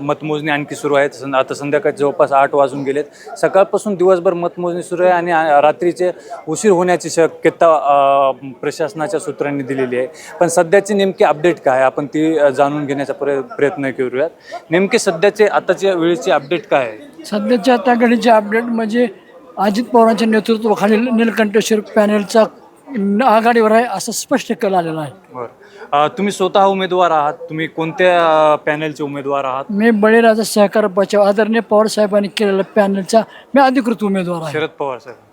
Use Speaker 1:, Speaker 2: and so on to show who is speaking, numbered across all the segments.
Speaker 1: मतमोजणी आणखी सुरू आहे. सं- आता संध्याकाळी जवळपास आठ वाजून गेलेत. सकाळपासून दिवसभर मतमोजणी सुरू आहे आणि रात्रीचे उशीर होण्याची शक्यता प्रशासनाच्या सूत्रांनी दिलेली आहे. पण सध्याची नेमकी अपडेट काय? आहे आपण ती जाणून घेण्याचा प्रय प्रयत्न करूयात. नेमके सध्याचे आताच्या वेळेची अपडेट काय आहे?
Speaker 2: सध्याच्या आता घडीचे अपडेट म्हणजे अजित पवारांच्या नेतृत्वाखालील निलकंठेश्वर पॅनेलचा आघाडीवर आहे असं स्पष्ट कल आलेला आहे.
Speaker 1: बरं. तुम्ही स्वतः उमेदवार आहात तुम्ही कोणत्या पॅनलचे उमेदवार आहात?
Speaker 2: मी बळीराजा सहकार बचाव आदरणीय पवार साहेबांनी केलेल्या पॅनलचा मी अधिकृत उमेदवार आहे.
Speaker 1: शरद पवार साहेबांचा.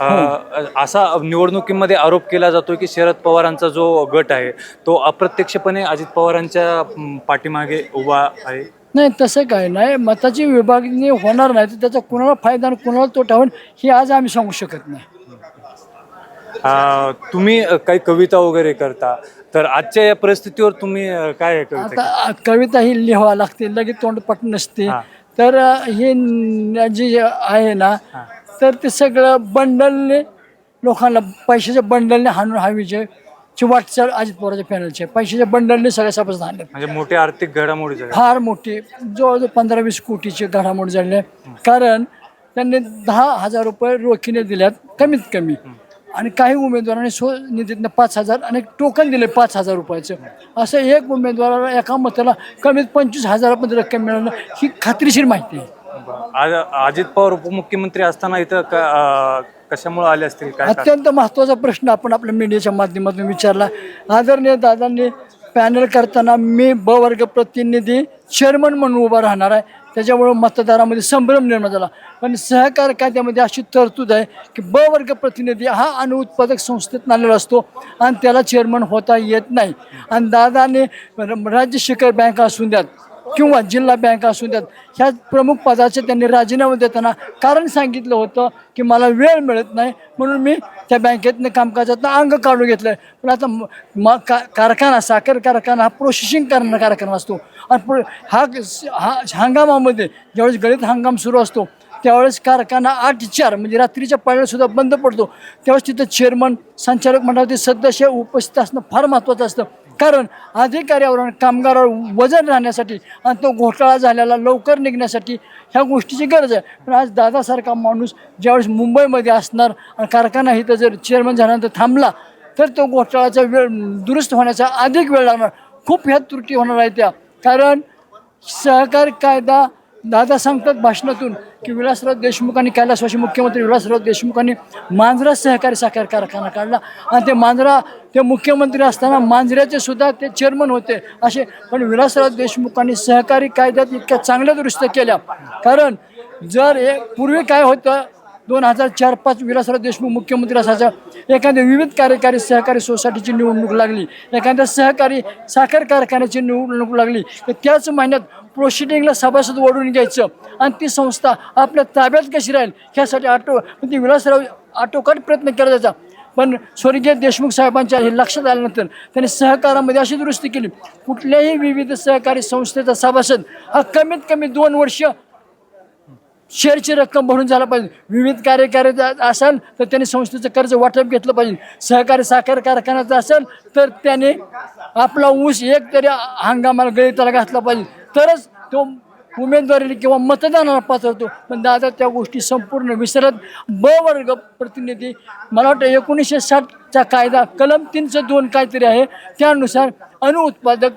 Speaker 1: अ, असा निवडणुकीमध्ये आरोप केला जातो की शरद पवारांचा जो गट आहे तो अप्रत्यक्षपणे अजित पवारांच्या पाठीमागे उभा आहे?
Speaker 2: नाही तसं काय नाही. मताची विभागणी होणार नाही तर त्याचा कुणाला फायदा आणि कुणाला तोटा होईल हे आज आम्ही सांगू शकत नाही.
Speaker 1: तुम्ही काही कविता वगैरे करता तर आजच्या या परिस्थितीवर तुम्ही काय कविता
Speaker 2: आता कविता ही लिहावा लागते लगेच तोंडपट नसते.
Speaker 1: हा.
Speaker 2: तर हे न- जे आहे ना तर ते सगळं बंडलने लोकांना पैशाच्या बंडलने हाणून हा विजय ची वाटचाल अजित पवारच्या पॅनलची. पैशाच्या बंडलने सगळ्या सभासद आणले
Speaker 1: म्हणजे मोठी आर्थिक घडामोडी झाल्या
Speaker 2: फार मोठी. जवळजवळ पंधरा वीस कोटीची घडामोड झाली. आहे कारण त्यांनी दहा हजार रुपये रोखीने दिल्यात कमीत कमी. आणि काही उमेदवारांनी स्व निधीतनं पाच हजार आणि टोकन दिले पाच हजार रुपयाचं. असं एक उमेदवाराला एका मताला कमीत पंचवीस हजारापर्यंत रक्कम मिळालं. ही खात्रीशीर माहिती आहे.
Speaker 1: आज अजित पवार उपमुख्यमंत्री असताना इथं कशामुळे आले असतील? काय?
Speaker 2: अत्यंत महत्त्वाचा प्रश्न आपण आपल्या मीडियाच्या माध्यमातून विचारला. आदरणीय दादांनी पॅनल करताना मी ब वर्ग प्रतिनिधी चेअरमन म्हणून उभा राहणार आहे. त्याच्यामुळं मतदारामध्ये संभ्रम निर्माण झाला. पण सहकार कायद्यामध्ये अशी तरतूद आहे की ब वर्ग प्रतिनिधी हा अनुत्पादक संस्थेत आलेला असतो आणि त्याला चेअरमन होता येत नाही. आणि दादाने राज्य शिखर बँक असून द्यात. किंवा जिल्हा बँक असू द्यात ह्या प्रमुख पदाचे त्यांनी राजीनामा देताना कारण सांगितलं होतं की मला वेळ मिळत नाही म्हणून मी त्या बँकेतनं कामकाजातनं अंग काढून घेतलं आहे पण आता म का कारखाना साखर कारखाना हा प्रोसेसिंग करणारा कारखाना असतो. आणि हा हा हंगामामध्ये ज्यावेळेस गळीत हंगाम सुरू असतो त्यावेळेस कारखाना आठ चार म्हणजे रात्रीच्या पाड्यालासुद्धा बंद पडतो. त्यावेळेस तिथं चेअरमन संचालक मंडळातील सदस्य उपस्थित असणं फार महत्त्वाचं असतं. कारण अधिकाऱ्यावर कामगारावर वजन राहण्यासाठी आणि तो घोटाळा झालेला लवकर निघण्यासाठी ह्या गोष्टीची गरज आहे. पण आज दादासारखा माणूस ज्यावेळेस मुंबईमध्ये असणार आणि कारखाना इथं जर चेअरमन झाल्यानंतर थांबला तर तो घोटाळाचा वेळ दुरुस्त होण्याचा अधिक वेळ लागणार. खूप ह्या त्रुटी होणार आहेत त्या. कारण सहकार कायदा दादा सांगतात भाषणातून की विलासराव देशमुख आणि कैलासवासी मुख्यमंत्री विलासराव देशमुखांनी मांजरा सहकारी साखर कारखाना काढला. आणि ते मांजरा ते मुख्यमंत्री असताना मांजऱ्याचे सुद्धा ते चेअरमन होते असे. पण विलासराव देशमुखांनी सहकारी कायद्यात इतक्या चांगल्या दुरुस्त केल्या. कारण जर हे पूर्वी काय होतं दोन हजार चार पाच विलासराव देशमुख मुख्यमंत्री असायचं. एखाद्या विविध कार्यकारी सहकारी सोसायटीची निवडणूक लागली. एखाद्या सहकारी साखर कारखान्याची निवडणूक लागली. तर त्याच महिन्यात प्रोसिडिंगला सभासद ओढून घ्यायचं. आणि ती संस्था आपल्या ताब्यात कशी राहील? ह्यासाठी आटो ती म्हणजे विलासराव आटोकाट प्रयत्न केला जायचा. पण स्वर्गीय देशमुख साहेबांच्या हे लक्षात आल्यानंतर त्यांनी सहकारामध्ये अशी दुरुस्ती केली. कुठल्याही विविध सहकारी संस्थेचा सभासद हा कमीत कमी दोन वर्ष शेअरची रक्कम भरून झाला पाहिजे. विविध कार्यकारी असाल असेल तर त्यांनी संस्थेचं कर्ज वाटप घेतलं पाहिजे. सहकारी साखर कारखान्याचा असेल तर त्याने आपला ऊस एक तरी हंगामाला गळीताला घातला पाहिजे. तरच तो उमेदवारी किंवा मतदानाला पात्रतो पण दादा त्या गोष्टी संपूर्ण विसरत ब वर्ग प्रतिनिधी मला वाटतं एकोणीसशे साठचा कायदा कलम तीनचं दोन काहीतरी आहे. त्यानुसार अनुत्पादक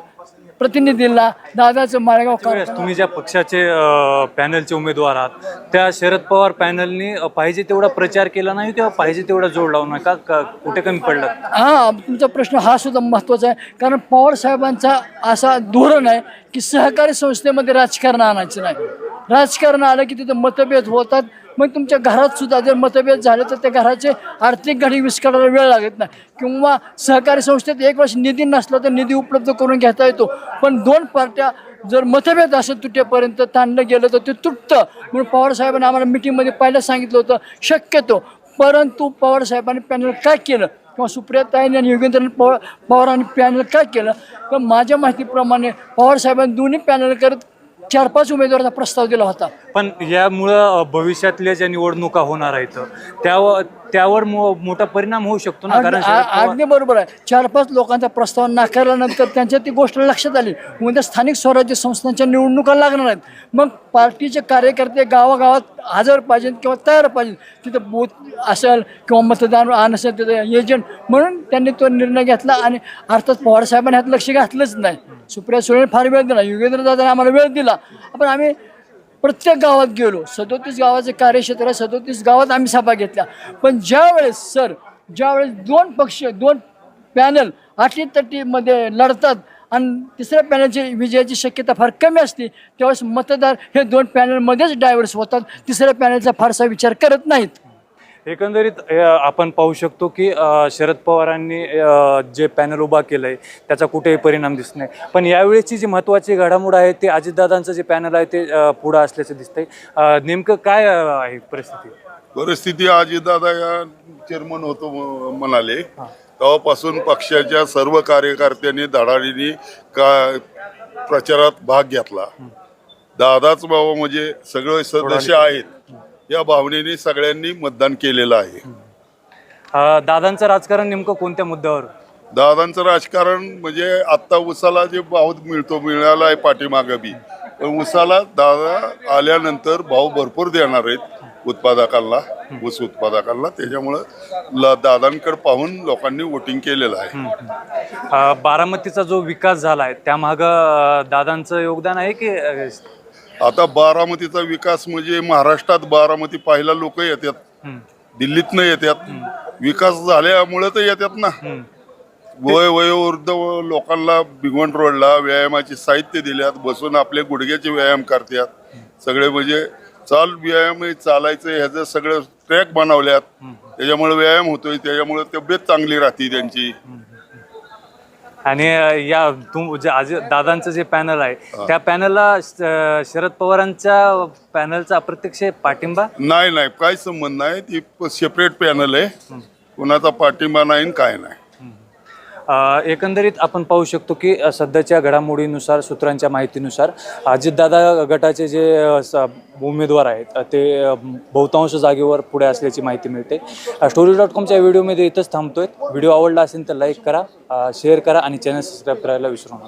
Speaker 2: प्रतिनिधीला दादाचं माळेगाव
Speaker 1: त्यावेळेस तुम्ही ज्या पक्षाचे अ, पॅनलचे उमेदवार आहात त्या शरद पवार पॅनलनी अ, पाहिजे तेवढा प्रचार केला नाही किंवा पाहिजे तेवढा जोड लावला नाही का का कुठे कमी पडलं?
Speaker 2: हा तुमचा प्रश्न हा सुद्धा महत्त्वाचा आहे. कारण पवार साहेबांचा असा धोरण आहे की सहकारी संस्थेमध्ये राजकारण आणायचं नाही. राजकारण आलं की तिथं मतभेद होतात. मग तुमच्या घरात सुद्धा जर मतभेद झाले तर त्या घराचे आर्थिक घडी विस्कटायला वेळ लागत नाही. किंवा सहकारी संस्थेत एक वर्ष निधी नसला तर निधी उपलब्ध करून घेता येतो. पण दोन पार्ट्या जर मतभेद असेल तुटेपर्यंत ताणलं गेलं तर ते तुटतं म्हणून पवार साहेबांनी आम्हाला मिटिंगमध्ये पहिलं सांगितलं होतं शक्यतो. परंतु पवार साहेबांनी पॅनल काय केलं? किंवा सुप्रियाताईंनी आणि योगेंद्र पवार पवारांनी पॅनल काय केलं? तर माझ्या माहितीप्रमाणे पवार साहेबांनी दोन्ही पॅनल करत चार पाच उमेदवाराचा प्रस्ताव दिला होता.
Speaker 1: पण यामुळं भविष्यातल्या ज्या निवडणुका होणार आहेत त्यावर त्यावर मो- मोठा परिणाम होऊ शकतो ना? कारण
Speaker 2: अगदी
Speaker 1: शरद
Speaker 2: आ-
Speaker 1: पवार-
Speaker 2: अगदी बरोबर आहे. चार पाच लोकांचा प्रस्ताव नाकारल्यानंतर त्यांच्या ती गोष्ट लक्षात आली. उद्या स्थानिक स्वराज्य संस्थांच्या निवडणुका लागणार आहेत. मग पार्टीचे कार्यकर्ते गावागावात हजर पाहिजेत किंवा तयार पाहिजेत. तिथं बूथ असेल किंवा मतदान आण असेल तिथं एजंट म्हणून त्यांनी तो निर्णय घेतला आणि अर्थात पवार साहेबांनी ह्यात लक्ष घातलंच नाही. सुप्रिया सुळे फार वेळ दिला. युगेंद्र दादाने आम्हाला वेळ दिला. पण आम्ही प्रत्येक गावात गेलो. सदोतीस गावाचे कार्यक्षेत्र आहे सदोतीस गावात आम्ही सभा घेतल्या. पण ज्यावेळेस सर ज्यावेळेस दोन पक्ष दोन पॅनल अटीतटीमध्ये लढतात आणि तिसऱ्या पॅनलची विजयाची शक्यता फार कमी असते त्यावेळेस मतदार हे दोन पॅनलमध्येच डायव्हर्स होतात. तिसऱ्या पॅनलचा फारसा विचार करत नाहीत.
Speaker 1: एकंदरीत अ, आपण पाहू शकतो की अ, शरद पवारांनी अ, जे पॅनल उभा केलं आहे त्याचा कुठेही परिणाम दिसत नाही. पण यावेळेची जी महत्त्वाची घडामोड आहे ते अजितदादांचं जे पॅनल आहे ते अ, पुढं असल्याचं दिसतंय. अ, नेमकं काय अ, आहे परिस्थिती?
Speaker 3: परिस्थिती अजितदादा या चेअरमन होतो म- म्हणाले. तेव्हापासून पक्षाच्या सर्व कार्यकर्त्यांनी धडाडीने का प्रचारात भाग घेतला. दादाच बाबा म्हणजे सगळे सदस्य आहेत. या भावनेने सगळ्यांनी मतदान केलेलं आहे.
Speaker 1: अ, दादांचं राजकारण नेमकं कोणत्या मुद्द्यावर?
Speaker 3: दादांचं राजकारण म्हणजे आत्ता उसाला जे भाव मिळतो मिळाला आहे पाठीमागं बी. पण उसाला दादा आल्यानंतर भाव भरपूर देणार आहेत उत्पादकांना ऊस उत्पादकांना. त्याच्यामुळं ल- दादांकडे पाहून लोकांनी वोटिंग केलेलं आहे.
Speaker 1: अ, बारामतीचा जो विकास झाला आहे त्यामागं अ, दादांचं योगदान आहे की अ,
Speaker 3: आता बारामतीचा विकास म्हणजे महाराष्ट्रात बारामती पाहायला लोक येतात. दिल्लीतनं येतात. विकास झाल्यामुळे तर येतात ना. वय वयोवृद्ध लोकांना भिगवण रोडला व्यायामाचे साहित्य दिल्यात बसून आपले गुडघ्याचे व्यायाम करतात. सगळे म्हणजे चाल व्यायाम चालायचं ह्याचं सगळं ट्रॅक बनवल्यात. त्याच्यामुळे व्यायाम होतोय त्याच्यामुळे तब्येत चांगली राहते त्यांची.
Speaker 1: आणि या तुम जे आज दादांचं जे पॅनल आहे त्या पॅनलला शरद पवारांच्या पॅनलचा अप्रत्यक्ष पाठिंबा?
Speaker 3: नाही नाही काही संबंध नाही. ती सेपरेट पॅनल आहे. कुणाचा पाठिंबा नाही काय नाही.
Speaker 1: एकंदरीत आपण पाहू शकतो की सध्याच्या घडामोडीनुसार सूत्रांच्या माहितीनुसार अजितदादा गटाचे जे स- उमेदवार आहेत ते बहुतांश जागेवर पुढे असल्याची माहिती मिळते. स्टोरी डॉट कॉमच्या व्हिडिओमध्ये इथंच थांबतोय. व्हिडिओ आवडला असेल तर लाईक करा शेअर करा आणि चॅनल सबस्क्राईब करायला विसरू नका.